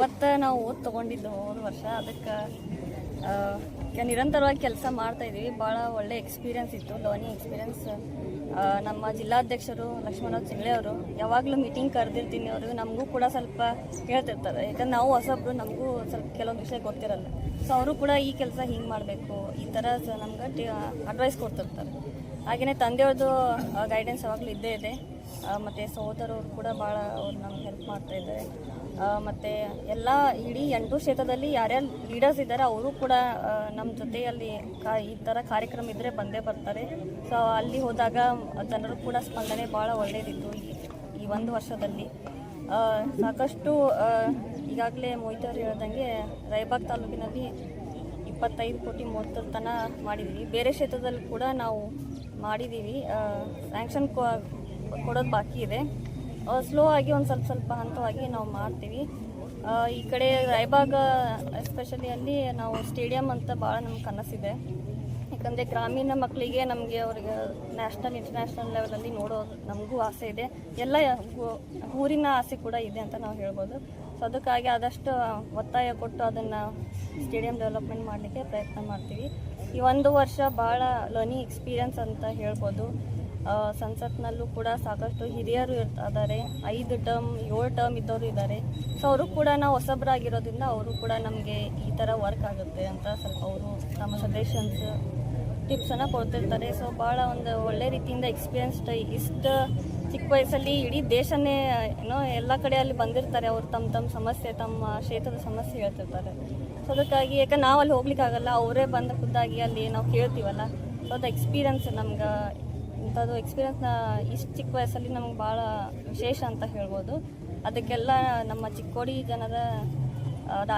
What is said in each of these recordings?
ಇವತ್ತು ನಾವು ಓದ್ ತೊಗೊಂಡಿದ್ದು ಹೋದ ವರ್ಷ. ಅದಕ್ಕೆ ನಿರಂತರವಾಗಿ ಕೆಲಸ ಮಾಡ್ತಾ ಇದೀವಿ. ಭಾಳ ಒಳ್ಳೆ ಎಕ್ಸ್ಪೀರಿಯನ್ಸ್ ಇತ್ತು ಲರ್ನಿಂಗ್ ಎಕ್ಸ್ಪೀರಿಯನ್ಸ್ ನಮ್ಮ ಜಿಲ್ಲಾಧ್ಯಕ್ಷರು ಲಕ್ಷ್ಮಣರಾವ್ ಚಿಂಗ್ಳೆ ಅವರು ಯಾವಾಗಲೂ ಮೀಟಿಂಗ್ ಕರೆದಿರ್ತೀನಿ ಅವರು. ನಮಗೂ ಕೂಡ ಸ್ವಲ್ಪ ಹೇಳ್ತಿರ್ತಾರೆ. ಯಾಕಂದ್ರೆ ನಾವು ಹೊಸಬ್ರು ನಮಗೂ ಸ್ವಲ್ಪ ಕೆಲವೊಂದು ವಿಷಯ ಗೊತ್ತಿರಲ್ಲ. ಸೊ ಅವರು ಕೂಡ ಈ ಕೆಲಸ ಹಿಂಗೆ ಮಾಡಬೇಕು. ಈ ಥರ ನಮ್ಗೆ ಅಡ್ವೈಸ್ ಕೊಡ್ತಿರ್ತಾರೆ. ಹಾಗೆಯೇ ತಂದೆಯವ್ರದ್ದು ಗೈಡೆನ್ಸ್ ಯಾವಾಗಲೂ ಇದ್ದೇ ಇದೆ. ಮತ್ತೆ ಸಹೋದರರು ಕೂಡ ಭಾಳ ಅವ್ರು ನಮ್ಗೆ ಹೆಲ್ಪ್ ಮಾಡ್ತಾ ಇದ್ದಾರೆ. ಮತ್ತು ಎಲ್ಲ ಇಡೀ ಎಂಟು ಕ್ಷೇತ್ರದಲ್ಲಿ ಯಾರ್ಯಾರು ಲೀಡರ್ಸ್ ಇದ್ದಾರೆ, ಅವರು ಕೂಡ ನಮ್ಮ ಜೊತೆಯಲ್ಲಿ ಕಾ, ಈ ಥರ ಕಾರ್ಯಕ್ರಮ ಇದ್ದರೆ ಬಂದೇ ಬರ್ತಾರೆ. ಸೊ ಅಲ್ಲಿ ಹೋದಾಗ ಜನರು ಕೂಡ ಸ್ಪಂದನೆ ಭಾಳ ಒಳ್ಳೆಯದಿತ್ತು ಈ ಒಂದು ವರ್ಷದಲ್ಲಿ. ಸಾಕಷ್ಟು ಈಗಾಗಲೇ ಮೋಹಿತ್ ಅವ್ರು ಹೇಳ್ದಂಗೆ ರಾಯಬಾಗ್ ತಾಲೂಕಿನಲ್ಲಿ ಇಪ್ಪತ್ತೈದು ಕೋಟಿ ಮೊತ್ತ ತನ ಮಾಡಿದ್ದೀವಿ ಬೇರೆ ಕ್ಷೇತ್ರದಲ್ಲಿ ಕೂಡ ನಾವು ಮಾಡಿದ್ದೀವಿ ಸ್ಯಾಂಕ್ಷನ್ ಕೊಡೋದು ಬಾಕಿ ಇದೆ. ಸ್ಲೋ ಆಗಿ ಒಂದು ಸ್ವಲ್ಪ ಸ್ವಲ್ಪ ಹಂತವಾಗಿ ನಾವು ಮಾಡ್ತೀವಿ. ಈ ಕಡೆ ರಾಯಬಾಗ ಎಸ್ಪೆಷಲಿ ಅಲ್ಲಿ ನಾವು ಸ್ಟೇಡಿಯಂ ಅಂತ ಭಾಳ ನಮ್ಗೆ ಕನಸಿದೆ. ಯಾಕಂದರೆ ಗ್ರಾಮೀಣ ಮಕ್ಕಳಿಗೆ ನಮಗೆ ಅವ್ರಿಗೆ ನ್ಯಾಷನಲ್ ಇಂಟರ್ನ್ಯಾಷನಲ್ ಲೆವೆಲಲ್ಲಿ ನೋಡೋ ನಮಗೂ ಆಸೆ ಇದೆ. ಎಲ್ಲ ಊರಿನ ಆಸೆ ಕೂಡ ಇದೆ ಅಂತ ನಾವು ಹೇಳ್ಬೋದು. ಸೊ ಅದಕ್ಕಾಗಿ ಆದಷ್ಟು ಒತ್ತಾಯ ಕೊಟ್ಟು ಅದನ್ನು ಸ್ಟೇಡಿಯಂ ಡೆವಲಪ್ಮೆಂಟ್ ಮಾಡಲಿಕ್ಕೆ ಪ್ರಯತ್ನ ಮಾಡ್ತೀವಿ. ಈ ಒಂದು ವರ್ಷ ಭಾಳ ಲರ್ನಿಂಗ್ ಎಕ್ಸ್ಪೀರಿಯನ್ಸ್ ಅಂತ ಹೇಳ್ಬೋದು. ಸಂಸತ್ನಲ್ಲೂ ಕೂಡ ಸಾಕಷ್ಟು ಹಿರಿಯರು ಇದ್ದಾರೆ ಐದು ಟರ್ಮ್, ಏಳು ಟರ್ಮ್ ಇದ್ದವರು ಇದ್ದಾರೆ. ಸೊ ಅವರು ಕೂಡ ನಾವು ಹೊಸಬ್ರಾಗಿರೋದ್ರಿಂದ ಅವರು ಕೂಡ ನಮಗೆ ಈ ಥರ ವರ್ಕ್ ಆಗುತ್ತೆ ಅಂತ ಸ್ವಲ್ಪ ಅವರು ನಮ್ಮ ಸಜೆಷನ್ಸ್ ಟಿಪ್ಸನ್ನು ಕೊಡ್ತಿರ್ತಾರೆ. ಸೊ ಭಾಳ ಒಂದು ಒಳ್ಳೆ ರೀತಿಯಿಂದ ಎಕ್ಸ್ಪೀರಿಯನ್ಸ್ಡ್ ಇಷ್ಟು ಚಿಕ್ಕ ವಯಸ್ಸಲ್ಲಿ ಇಡೀ ದೇಶನೇ, ಏನೋ ಎಲ್ಲ ಕಡೆ ಅಲ್ಲಿ ಬಂದಿರ್ತಾರೆ. ಅವರು ತಮ್ಮ ತಮ್ಮ ಸಮಸ್ಯೆ, ತಮ್ಮ ಕ್ಷೇತ್ರದ ಸಮಸ್ಯೆ ಹೇಳ್ತಿರ್ತಾರೆ. ಸೊ ಅದಕ್ಕಾಗಿ ಯಾಕೆ ನಾವು ಅಲ್ಲಿ ಹೋಗ್ಲಿಕ್ಕಾಗಲ್ಲ, ಅವರೇ ಬಂದ ಖುದ್ದಾಗಿ ಅಲ್ಲಿ ನಾವು ಕೇಳ್ತೀವಲ್ಲ? ಸೊ ಅದು ಎಕ್ಸ್ಪೀರಿಯನ್ಸ್ ನಮ್ಗೆ ಇಂಥದ್ದು ಎಕ್ಸ್ಪೀರಿಯನ್ಸ್ನ ಇಷ್ಟು ಚಿಕ್ಕ ವಯಸ್ಸಲ್ಲಿ ನಮ್ಗೆ ಭಾಳ ವಿಶೇಷ ಅಂತ ಹೇಳ್ಬೋದು. ಅದಕ್ಕೆಲ್ಲ ನಮ್ಮ ಚಿಕ್ಕೋಡಿ ಜನದ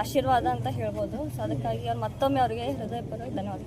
ಆಶೀರ್ವಾದ ಅಂತ ಹೇಳ್ಬೋದು. ಸೊ ಅದಕ್ಕಾಗಿ ಅವ್ರು ಮತ್ತೊಮ್ಮೆ ಅವರಿಗೆ ಹೃದಯಪೂರ್ವಕ ಧನ್ಯವಾದ